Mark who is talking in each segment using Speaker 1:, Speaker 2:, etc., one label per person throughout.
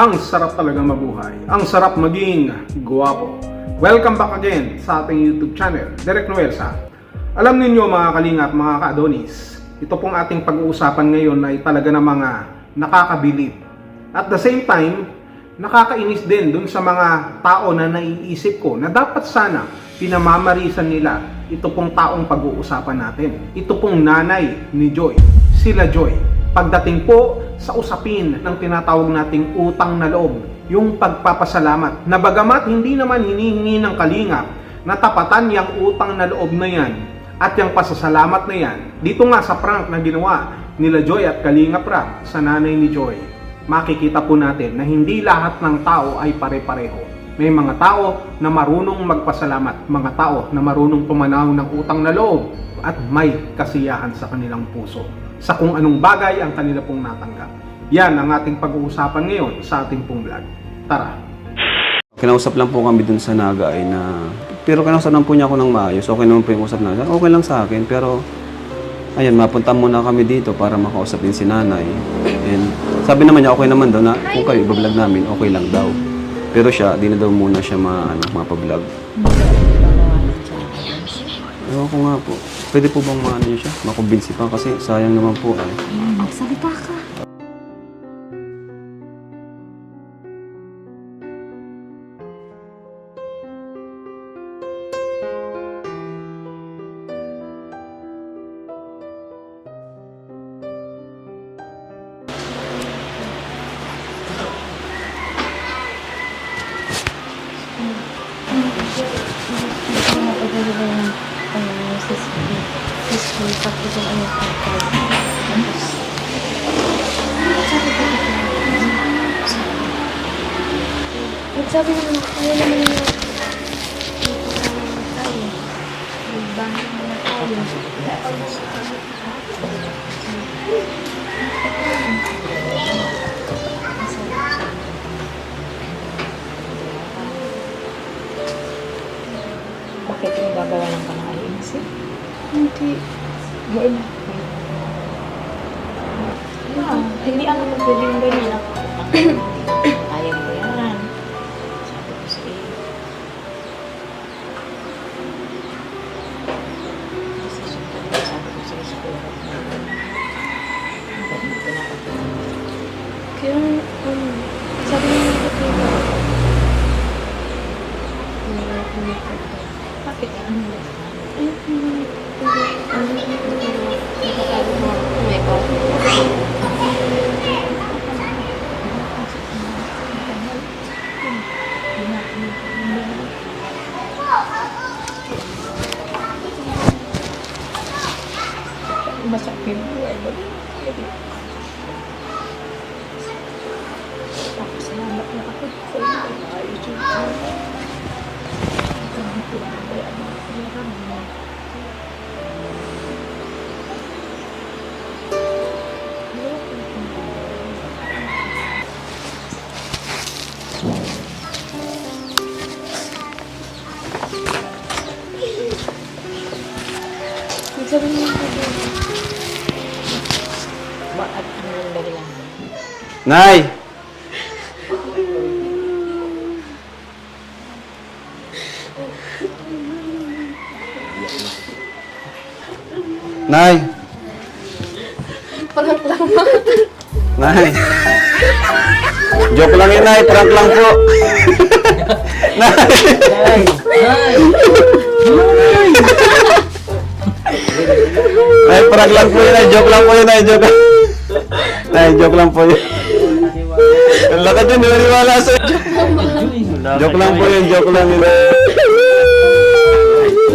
Speaker 1: Ang sarap talaga mabuhay. Ang sarap maging guwapo. Welcome back again sa ating YouTube channel, Derek Noel sa. Alam ninyo mga kalingap, mga ka-Adonis, ito pong ating pag-uusapan ngayon ay talaga ng mga nakakabilib. At the same time, nakakainis din dun sa mga tao na naiisip ko na dapat sana pinamamarisan nila ito pong taong pag-uusapan natin. Ito pong nanay ni Joy, sila Joy. Pagdating po sa usapin ng tinatawag nating utang na loob, yung pagpapasalamat, na bagamat hindi naman hinihingi ng kalingap na tapatan yung utang na loob na yan at yung pasasalamat na yan, dito nga sa prank na ginawa nila Joy at Kalingap Rap sa nanay ni Joy, makikita po natin na hindi lahat ng tao ay pare-pareho. May mga tao na marunong magpasalamat, mga tao na marunong pumanaw ng utang na loob at may kasiyahan sa kanilang puso sa kung anong bagay ang kanila pong natanggap. Yan ang ating pag-uusapan ngayon sa ating pong vlog. Tara!
Speaker 2: Kinausap lang po kami dun sa Naga ay na... Pero kinausap lang po niya ako ng maayos. Okay naman po yung usap na. Okay lang sa akin. Pero, ayun, mapunta muna kami dito para makausap din si nanay. And sabi naman niya, okay naman daw na kung kayo ibablog namin, okay lang daw. Pero siya, di na daw muna siya ma, ano, mapablog. Ewan ko nga po. Pwede po bang maano niyo siya? Makumbinsi pa kasi sayang naman po eh.
Speaker 3: Magsalita ka. Sabi naman kaya naman yung tayo. Magbahan na tayo.
Speaker 4: Bakit yung gagawa ng kamahain?
Speaker 3: Hindi.
Speaker 4: Yun. Ah, hindi ako pwede yung ganyan. Ako,
Speaker 2: Nay! Nay!
Speaker 3: Prank lang ba?
Speaker 2: Nay! Joke lang yun, Nay. Prank lang po. Nay! Nay, prank lang po yun, Nay. Joke lang po yun, Nay. Joke. Nay, joke lang po yun. Lakad yun, naniwala sa Joke lang po yun, joke lang yun.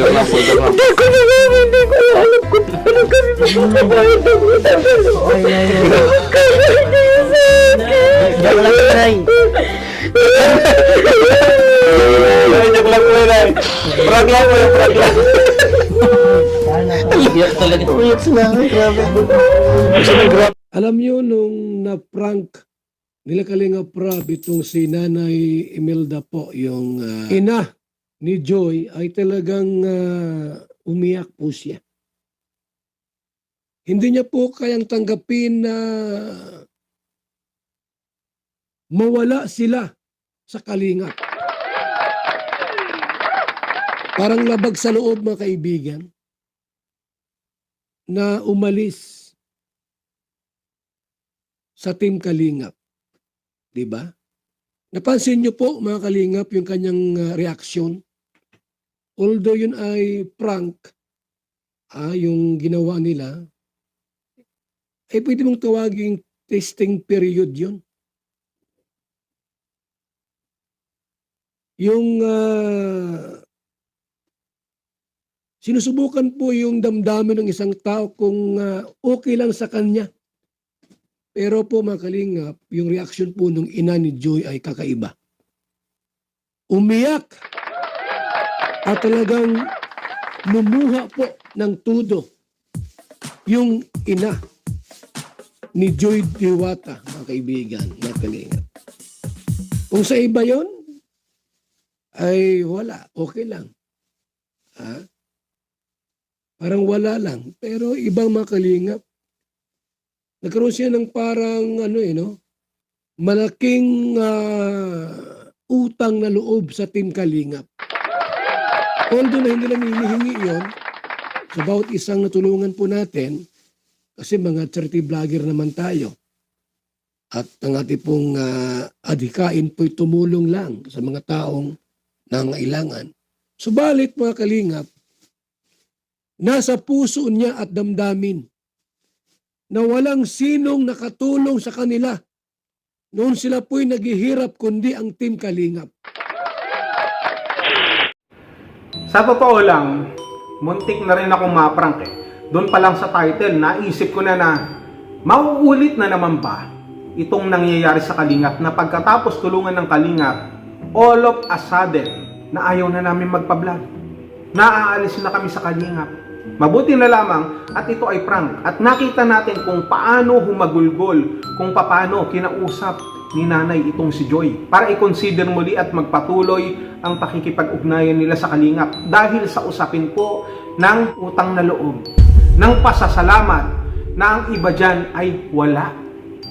Speaker 2: Joke lang po, joke lang.
Speaker 3: Hindi ko naman, hindi ko alam kung ano kami magpapabayad ng utang na loob. Kaya hindi yun sa akin.
Speaker 2: Joke lang yun, Nay. Joke lang po yun, Nay. Prank lang po yun, prank lang. Iyak talaga. Iyak sila, grabe. Grabe.
Speaker 5: Alam niyo nung na-prank nila Kalinga Prab itong si Nanay Imelda po, yung ah, ina ni Joy ay talagang ah, umiyak po siya. Hindi niya po kayang tanggapin na mawala sila sa kalingap. Parang labag sa loob mga kaibigan na umalis sa Team Kalingap. Di ba? Napansin niyo po mga Kalingap yung kanyang uh, reaksyon. Although yun ay prank, ah, yung ginawa nila, ay pwede mong tawaging testing period yun. Yung ah, sinusubukan po yung damdamin ng isang tao kung ah, okay lang sa kanya. Pero po mga kalingap, yung reaksyon po ng ina ni Joy ay kakaiba. Umiyak at talagang lumuha po ng tudo yung ina ni Joy Diwata, mga kaibigan, mga kalingap. Kung sa iba yon ay wala, okay lang. Ha? Parang wala lang. Pero ibang mga kalingap, nagkaroon siya ng parang ano eh, no? Malaking ah, utang na loob sa Team Kalingap. Although na hindi lang hinihingi yon sa bawat isang natulungan po natin, kasi mga charity vlogger naman tayo. At ang ating pong ah, adhikain po'y tumulong lang sa mga taong nangailangan. Subalit mga kalingap, nasa puso niya at damdamin na walang sinong nakatulong sa kanila noon sila po'y naghihirap kundi ang Team Kalingap.
Speaker 1: Sa totoo lang, muntik na rin akong maprank eh. Doon pa lang sa title, naisip ko na na mauulit na naman ba itong nangyayari sa Kalingap na pagkatapos tulungan ng Kalingap, all of a sudden, na ayaw na namin magpa-vlog. Naaalis na kami sa Kalingap. Mabuti na lamang at ito ay prank at nakita natin kung paano humagulgol, kung paano kinausap ni nanay itong si Joy para i-consider muli at magpatuloy ang pakikipag-ugnayan nila sa Kalingap dahil sa usapin po ng utang na loob, ng pasasalamat na ang iba dyan ay wala.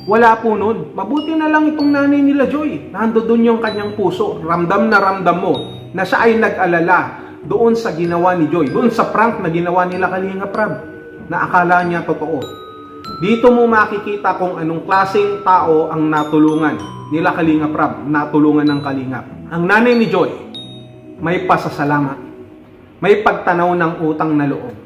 Speaker 1: Wala po nun. Mabuti na lang itong nanay nila Joy. Nando doon yung kanyang puso. Ramdam na ramdam mo na siya ay nag-alala doon sa ginawa ni Joy. Doon sa prank na ginawa nila Kalinga Prab. Na akala niya totoo. Dito mo makikita kung anong klaseng tao ang natulungan nila Kalinga Prab. Natulungan ng Kalingap. Ang nanay ni Joy, may pasasalamat. May pagtanaw ng utang na loob.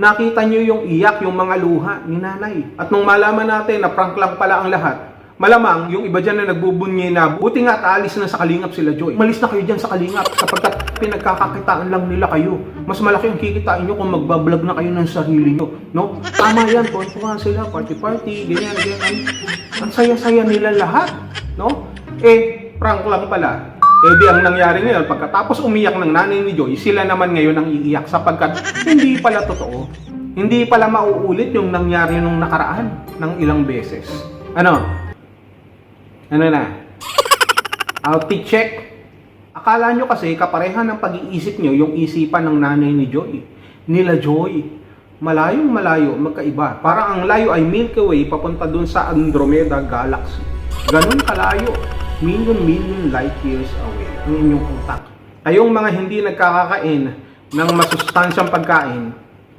Speaker 1: Nakita niyo yung iyak, yung mga luha ni nanay. At nung malaman natin na prank lang pala ang lahat, malamang yung iba dyan na nagbubunyi na buti nga at aalis na sa kalingap sila Joy. Malis na kayo dyan sa kalingap sapagkat pinagkakakitaan lang nila kayo. Mas malaki ang kikitain nyo kung magbablog na kayo ng sarili nyo. No? Tama yan, tuwan sila, party-party, ganyan, ganyan. Ang saya-saya nila lahat. No? Eh, prank lang pala. Eh di ang nangyari ngayon, pagkatapos umiyak ng nanay ni Joy, sila naman ngayon ang iiyak sapagkat hindi pala totoo. Hindi pala mauulit yung nangyari nung nakaraan ng ilang beses. Ano? Ano na? Outie check. Akala nyo kasi kapareha ng pag-iisip nyo yung isipan ng nanay ni Joy. Nila Joy. Malayong malayo, magkaiba. Parang ang layo ay Milky Way papunta dun sa Andromeda Galaxy. Ganun kalayo. Million million light years away ang inyong utak. Kayong mga hindi nagkakakain ng masustansyang pagkain,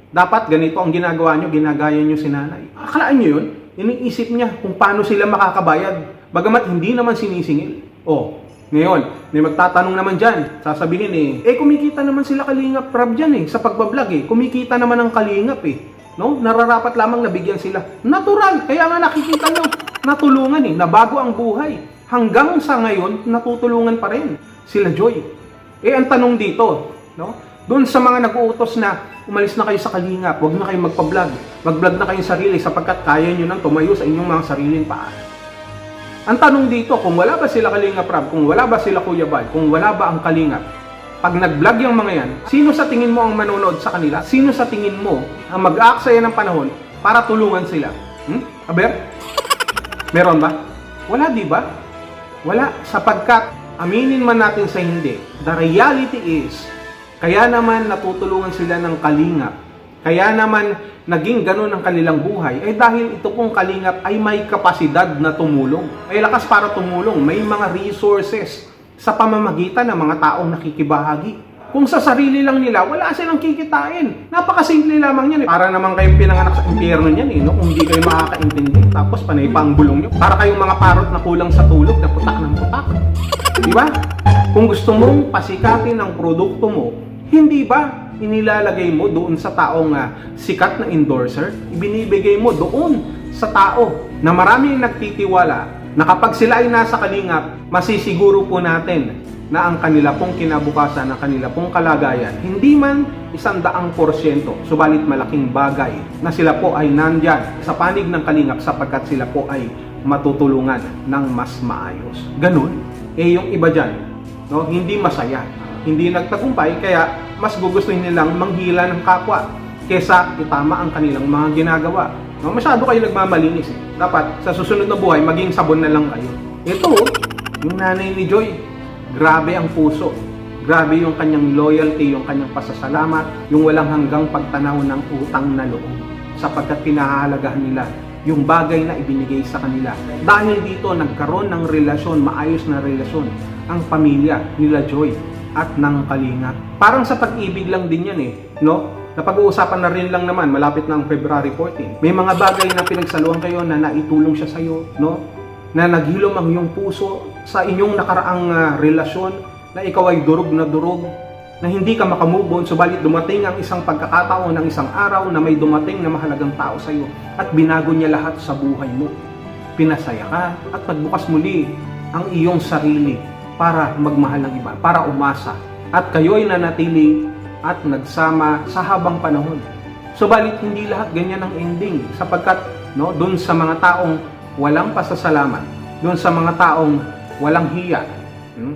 Speaker 1: dapat ganito ang ginagawa nyo, ginagaya nyo si nanay. Akalaan nyo yun? Iniisip niya kung paano sila makakabayad. Bagamat hindi naman sinisingil. O, ngayon, may magtatanong naman dyan. Sasabihin eh, eh kumikita naman sila kalingap prab dyan eh, sa pagbablog eh. Kumikita naman ang kalingap eh. No? Nararapat lamang nabigyan sila. Natural, kaya nga nakikita nyo, natulungan eh, nabago ang buhay. Hanggang sa ngayon, natutulungan pa rin sila Joy. Eh, ang tanong dito, no? Doon sa mga nag-uutos na umalis na kayo sa kalingap, huwag na kayo magpa-vlog. Mag-vlog na kayong sarili sapagkat kaya nyo nang tumayo sa inyong mga sariling paa. Ang tanong dito, kung wala ba sila Kalingap Rab, kung wala ba sila Kuya Bal, kung wala ba ang Kalingap, pag nag-vlog yung mga yan, sino sa tingin mo ang manonood sa kanila? Sino sa tingin mo ang mag-aaksaya ng panahon para tulungan sila? Hmm? Aber? Meron ba? Wala, di ba? Wala, sapagkat aminin man natin sa hindi, the reality is, kaya naman natutulungan sila ng kalingap Kaya naman naging ganun ang kanilang buhay ay dahil ito pong kalingap ay may kapasidad na tumulong. May lakas para tumulong, may mga resources sa pamamagitan ng mga taong nakikibahagi. Kung sa sarili lang nila, wala silang kikitain. Napakasimple lamang yan. Eh. Para naman kayong pinanganak sa impyerno niyan eh, no? kung hindi kayo makakaintindi. Tapos panay pa ang bulong nyo. Para kayong mga parot na kulang sa tulog, na putak ng putak. Di ba? Kung gusto mong pasikatin ang produkto mo, hindi ba inilalagay mo doon sa taong ah, sikat na endorser? Ibinibigay mo doon sa tao na maraming nagtitiwala na kapag sila ay nasa kalingap, masisiguro po natin na ang kanila pong kinabukasan, ang kanila pong kalagayan, hindi man isang daang porsyento, subalit malaking bagay na sila po ay nandyan sa panig ng kalingap sapagkat sila po ay matutulungan ng mas maayos. Ganun. Eh yung iba dyan, no, hindi masaya, hindi nagtagumpay, kaya mas gugustuhin nilang manghila ng kapwa kesa itama ang kanilang mga ginagawa. No, masyado kayo nagmamalinis eh. Dapat sa susunod na buhay, maging sabon na lang kayo. Ito, yung nanay ni Joy, grabe ang puso. Grabe yung kanyang loyalty, yung kanyang pasasalamat, yung walang hanggang pagtanaw ng utang na loob. Sapagkat pinahahalagahan nila yung bagay na ibinigay sa kanila. Dahil dito, nagkaroon ng relasyon, maayos na relasyon, ang pamilya nila Joy at ng Kalinga. Parang sa pag-ibig lang din yan eh, no? Napag-uusapan na rin lang naman, malapit na ang February 14. May mga bagay na pinagsaluhan kayo na naitulong siya sa'yo, no? Na naghilom ang iyong puso sa inyong nakaraang ah, relasyon, na ikaw ay durog na durog, na hindi ka makamove on, subalit dumating ang isang pagkakataon ng isang araw na may dumating na mahalagang tao sa iyo at binago niya lahat sa buhay mo. Pinasaya ka at pagbukas muli ang iyong sarili para magmahal ng iba, para umasa. At kayo'y nanatili at nagsama sa habang panahon. Subalit hindi lahat ganyan ang ending sapagkat no, doon sa mga taong walang pasasalamat, doon sa mga taong walang hiya, hmm,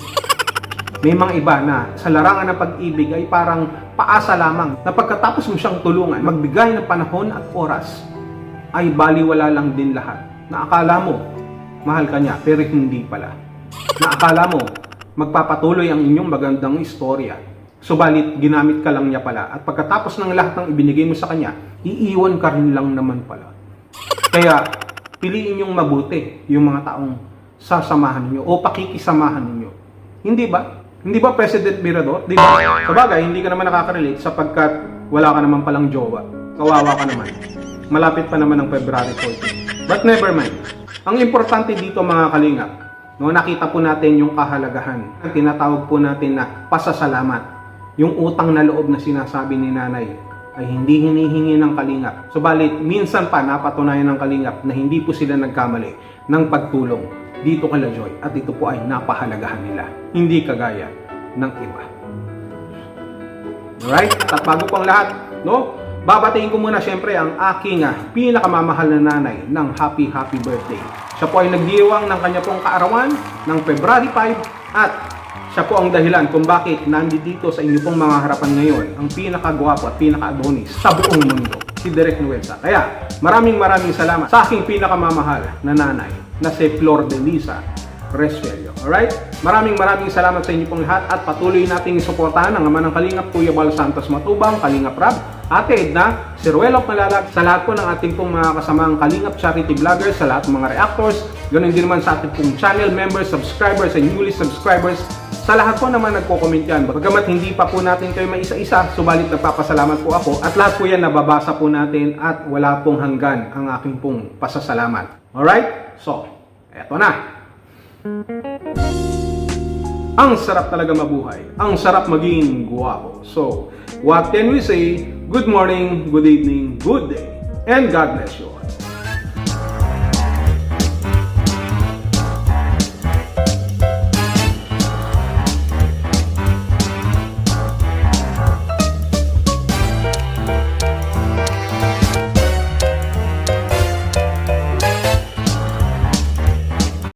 Speaker 1: may mga iba na sa larangan ng pag-ibig ay parang paasa lamang na pagkatapos mo siyang tulungan, magbigay ng panahon at oras, ay baliwala lang din lahat. Na akala mo, mahal ka niya, pero hindi pala. Na akala mo, magpapatuloy ang inyong magandang istorya. Subalit, ginamit ka lang niya pala. At pagkatapos ng lahat ng ibinigay mo sa kanya, iiwan ka rin lang naman pala. Kaya, piliin yung mabuti yung mga taong sasamahan ninyo o pakikisamahan ninyo. Hindi ba? Hindi ba President Mirador? Di ba? Sa bagay, hindi ka naman nakaka-relate sapagkat wala ka naman palang jowa. Kawawa ka naman. Malapit pa naman ang February 14. But never mind. Ang importante dito mga kalingap, no, nakita po natin yung kahalagahan. Ang tinatawag po natin na pasasalamat. Yung utang na loob na sinasabi ni nanay ay hindi hinihingi ng kalingap. Subalit, minsan pa napatunayan ng kalingap na hindi po sila nagkamali ng pagtulong dito kala Joy at ito po ay napahalagahan nila. Hindi kagaya ng iba. Alright? At bago pang lahat, no? Babatiin ko muna syempre ang aking ah, pinakamamahal na nanay ng happy happy birthday. Siya po ay nagdiwang ng kanya pong kaarawan ng February 5 at siya po ang dahilan kung bakit nandito sa inyo pong mga harapan ngayon ang pinakagwapo at pinaka-adonis sa buong mundo, si Derek Nuelsa. Kaya maraming maraming salamat sa aking pinakamamahal na nanay na si Flor de Lisa Resvelio. Alright? Maraming maraming salamat sa inyo pong lahat at patuloy nating suportahan ang ama ng Kalingap, Kuya Bal Santos Matubang, Kalingap Rab, Ate Edna, si Ruel of Malalag, sa lahat po ng ating pong mga kasamang Kalingap Charity Vloggers, sa lahat ng mga reactors, ganoon din naman sa ating pong channel members, subscribers, and newly subscribers, sa lahat po naman nagko-comment yan. Bagamat hindi pa po natin kayo may isa-isa, subalit nagpapasalamat po ako. At lahat po yan nababasa po natin at wala pong hanggan ang aking pong pasasalamat. Alright? So, eto na. Ang sarap talaga mabuhay. Ang sarap maging guwapo. So, what can we say? Good morning, good evening, good day, and God bless you.